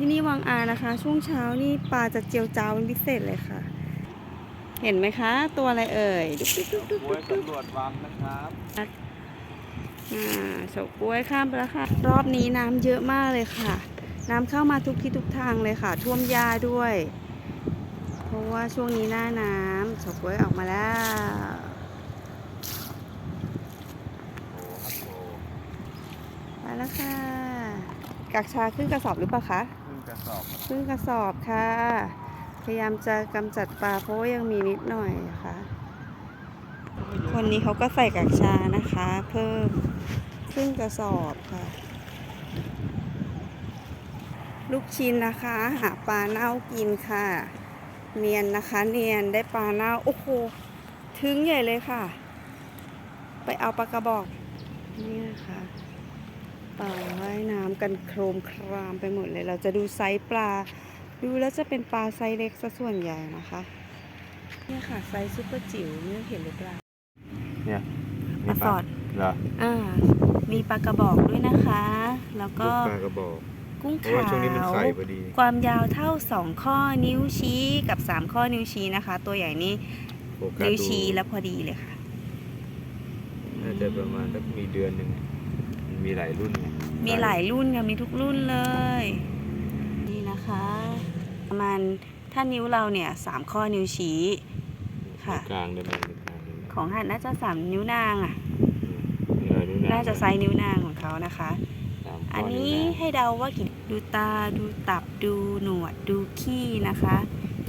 ที่นี่วังอานะคะ ช่วงเช้านี่ปลาจะเจียวจ้าวเป็นพิเศษเลยค่ะ เห็นไหมคะ ตัวอะไรเอ่ยดุ๊กดุ๊กดุ๊กบวยสำรวจวังนะครับอ่าเฉาก้วยข้ามไปแล้วค่ะ รอบนี้น้ำเยอะมากเลยค่ะ น้ำเข้ามาทุกที่ทุกทางเลยค่ะ ท่วมหญ้าด้วย เพราะว่าช่วงนี้หน้าน้ำเฉาก้วยออกมาแล้วโอ้ครับโอ้ไปแล้วค่ะกักชาขึ้นกระสอบหรือเปล่าคะขึ้นก ระสอบครับขึ้นกระสอบค่ะ พยายามจะกำจัดปลาเพราะว่ายังมีนิดหน่อยค่ะ คนนี้เขาก็ใส่กักชานะคะ เพิ่มขึ้นกระสอบค่ะ ลูกชิ้นนะคะ หาปลาเน่ากินค่ะ เนียนนะคะ เนียนได้ปลาเน่าโอ้โหถึงใหญ่เลยค่ะ ไปเอาปลากระบอกนี่นะคะ ปลาว่ายน้ำกันโครมครามไปหมดเลย เราจะดูไซส์ปลา ดูแล้วจะเป็นปลาไซส์เล็กซะส่วนใหญ่นะคะเนี่ยค่ะไซส์ซุปเปอร์จิ๋วไม่รู้เห็นหรือเปล่าเนี่ยปลาสอดเหรออ่ามีปลากระบอกด้วยนะคะ แล้วลูก็กปลากระบอกกุ้งเพราะว่าขาวช่วงนี้มันใสพอดีความยาวเท่า 2 ข้อนิ้วชี้กับ 3 ข้อนิ้วชี้นะคะ ตัวใหญ่นี่โฟกัสนิ้วดูชี้แล้วพอดีเลยค่ะ น่าจะประมาณสักมีเดือนหนึ่ง มันมีหลายรุ่นไงมีหลายรุ่นค่ะมีทุกรุ่นเลย นี่นะคะ ประมาณถ้านิ้วเราเนี่ยสามข้อนิ้วชี้ค่ะ กลางได้ไหมกลางได้ไหมของหันน่าจะสามนิ้วนางอะ เออวน่าจะไซส์นิ้วนางของเขานะคะ สามข้อันนี้วะให้เดาว่ากี่ดูตาดูตับดูหนวดดูขี้นะคะ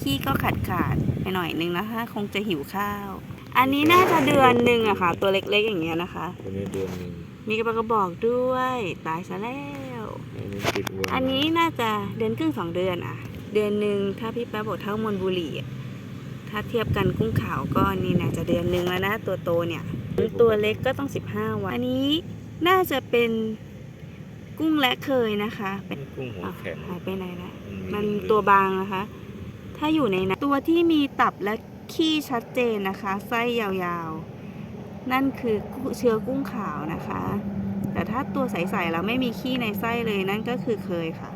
ขี้ก็ขาดขาดๆไปหน่อยนึงนะคะ คงจะหิวข้าว อันนี้น่าจะเดือนหนึ่งอะค่ะ ตัวเล็กๆอย่างเงี้ยนะคะ ตัวนี้เดือนหนึ่งมีกระบอกบอกด้วย ตายซะแล้ว อันนี้ติดวัวอันนี้น่าจะเดือนครึ่งสองเดือนอะเดือนหนึ่งถ้าพี่แป๊บบอกเท่ามนบุรีอะถ้าเทียบกันกุ้งขาวก็นี่น่าจะเดือนหนึ่งแล้วนะ ตัวโตเนี่ย ตัวเล็กก็ต้อง 15 วัน อันนี้น่าจะเป็นกุ้งและเคยนะคะเป็นกุ้งหัวอะแข็งหายไปไหนละอืมันตัวบางนะคะ ถ้าอยู่ในน้ำตัวที่มีตับและ ขี้ชัดเจนนะคะ ไส้ยาวๆ นั่นคือเชื้อกุ้งขาวนะคะ แต่ถ้าตัวใสๆแล้วไม่มีขี้ในไส้เลยนั่นก็คือเคยค่ะ